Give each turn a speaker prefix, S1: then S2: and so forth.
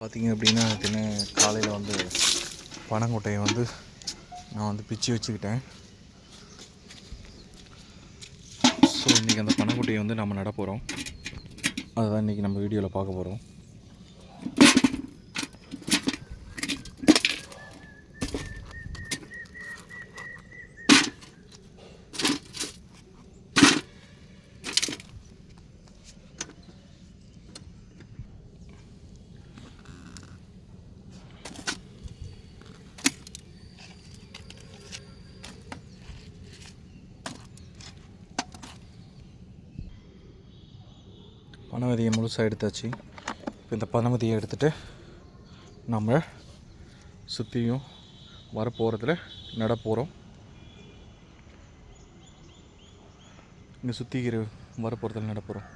S1: பார்த்தீங்க அப்படின்னா தின காலையில் வந்து பனங்கொட்டையை வந்து நான் வந்து பிச்சு வச்சுக்கிட்டேன். ஸோ இன்றைக்கி அந்த பனங்கொட்டையை வந்து நம்ம நட போகிறோம் அதுதான் இன்றைக்கி நம்ம வீடியோவில் பார்க்க போகிறோம் பனவதியை முழுசாக எடுத்தாச்சு. இப்போ இந்த பனவதியை எடுத்துகிட்டு நம்ம சுற்றியும் வரப்போகிறதுல நட போகிறோம் இங்கே சுற்றி வரப்போகிறதுல நட போகிறோம்